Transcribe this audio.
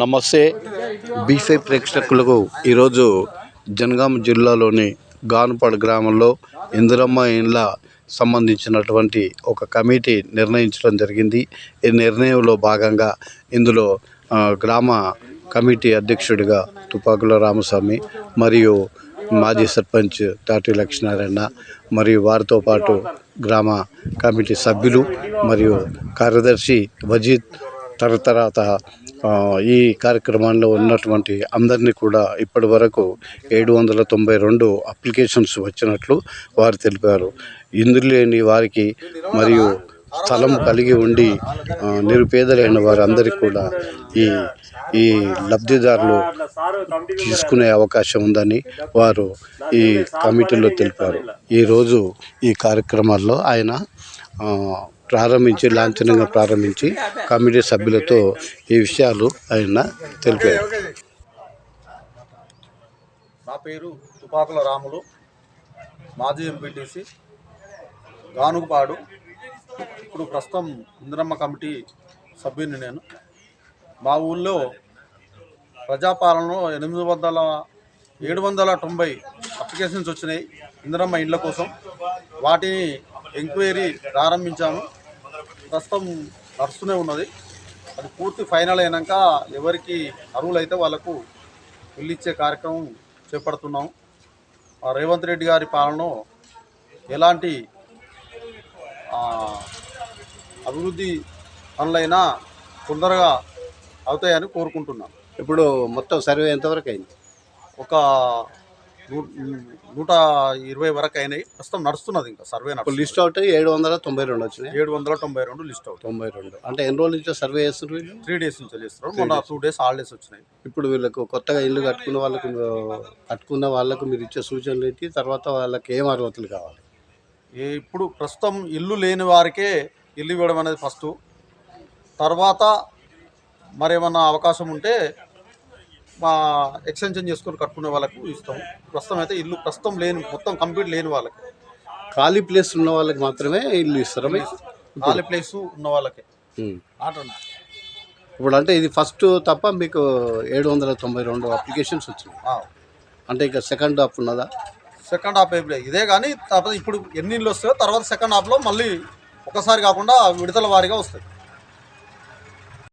నమస్తే. బీఫై ప్రేక్షకులకు ఈరోజు జనగామ జిల్లాలోని గానుపాడు గ్రామంలో ఇందిరమ్మ ఇండ్ల సంబంధించినటువంటి ఒక కమిటీ నిర్ణయించడం జరిగింది. ఈ నిర్ణయంలో భాగంగా ఇందులో గ్రామ కమిటీ అధ్యక్షుడిగా తుపాకుల రామస్వామి మరియు మాజీ సర్పంచ్ తాటి లక్ష్మీనారాయణ మరియు వారితో పాటు గ్రామ కమిటీ సభ్యులు మరియు కార్యదర్శి వజీద్ తర్వాత ఈ కార్యక్రమాల్లో ఉన్నటువంటి అందరినీ కూడా ఇప్పటి వరకు ఏడు వందల తొంభై రెండు అప్లికేషన్స్ వచ్చినట్లు వారు తెలిపారు. ఇందులో లేని వారికి మరియు స్థలం కలిగి ఉండి నిరుపేదలైన వారందరికీ కూడా ఈ ఈ లబ్ధిదారులు తీసుకునే అవకాశం ఉందని వారు ఈ కమిటీలో తెలిపారు. ఈరోజు ఈ కార్యక్రమాల్లో ఆయన ప్రారంభించి లాంఛనంగా ప్రారంభించి కమిటీ సభ్యులతో ఈ విషయాలు ఆయన తెలిపారు. నా పేరు తుపాకుల రాములు. మాజీ ఎంపీటీసీ గానుగుపాడు. ఇప్పుడు ప్రస్తుతం ఇందిరమ్మ కమిటీ సభ్యుని నేను. మా ఊళ్ళో ప్రజాపాలనలో ఎనిమిది వందల ఏడు వందల తొంభై అప్లికేషన్స్ వచ్చినాయి ఇందిరమ్మ ఇండ్ల కోసం. వాటిని ఎంక్వైరీ ప్రారంభించాము. ప్రస్తుతం నడుస్తూనే ఉన్నది. అది పూర్తి ఫైనల్ అయినాక ఎవరికి అర్హులైతే వాళ్ళకు ఇల్లు ఇచ్చే కార్యక్రమం చేపడుతున్నాం. రేవంత్ రెడ్డి గారి పాలనలో ఎలాంటి అభివృద్ధి పనులైనా తొందరగా అవుతాయని కోరుకుంటున్నాం. ఇప్పుడు మొత్తం సర్వే ఎంతవరకు అయింది? ఒక నూట ఇరవై వరకు అయినాయి. ప్రస్తుతం నడుస్తున్నది ఇంకా సర్వే లిస్ట్ అవుట్ ఏడు వందల తొంభై రెండు వచ్చినాయి. ఏడు వందల తొంభై రెండు లిస్ట్ అవుతుంది తొంభై రెండు. అంటే ఎన్ని రోజుల నుంచి సర్వే చేస్తున్నారు వీళ్ళు? త్రీ డేస్ నుంచి చేస్తారు మొన్న టూ డేస్ హాలిడేస్ వచ్చినాయి. ఇప్పుడు వీళ్ళకు కొత్తగా ఇల్లు కట్టుకున్న వాళ్ళకు కట్టుకున్న వాళ్ళకు మీరు ఇచ్చే సూచనలు ఏంటి? తర్వాత వాళ్ళకి ఏం అర్హతలు కావాలి? ఈ ఇప్పుడు ప్రస్తుతం ఇల్లు లేని వారికే ఇల్లు ఇవ్వడం అనేది ఫస్ట్. తర్వాత మరేమన్నా అవకాశం ఉంటే మా ఎక్స్టెన్షన్ చేసుకొని కట్టుకునే వాళ్ళకు ఇస్తాం. ప్రస్తుతం అయితే ఇల్లు ప్రస్తుతం లేని మొత్తం కంప్లీట్ లేని వాళ్ళకి. ఖాళీ ప్లేస్ ఉన్న వాళ్ళకి మాత్రమే ఇల్లు ఇస్తారా మీకు? ఖాళీ ప్లేస్ ఉన్న వాళ్ళకే. ఉమ్. ఇప్పుడు అంటే ఇది ఫస్ట్ తప్ప మీకు ఏడు వందల తొంభై రెండు అప్లికేషన్స్ వచ్చినాయి. అంటే ఇక సెకండ్ హాఫ్ ఉన్నదా? సెకండ్ హాఫ్ అయిపోయి ఇదే కానీ తర్వాత ఇప్పుడు ఎన్ని ఇల్లు వస్తాయో తర్వాత సెకండ్ హాఫ్లో మళ్ళీ ఒకసారి కాకుండా విడతల వారీగా వస్తాయి.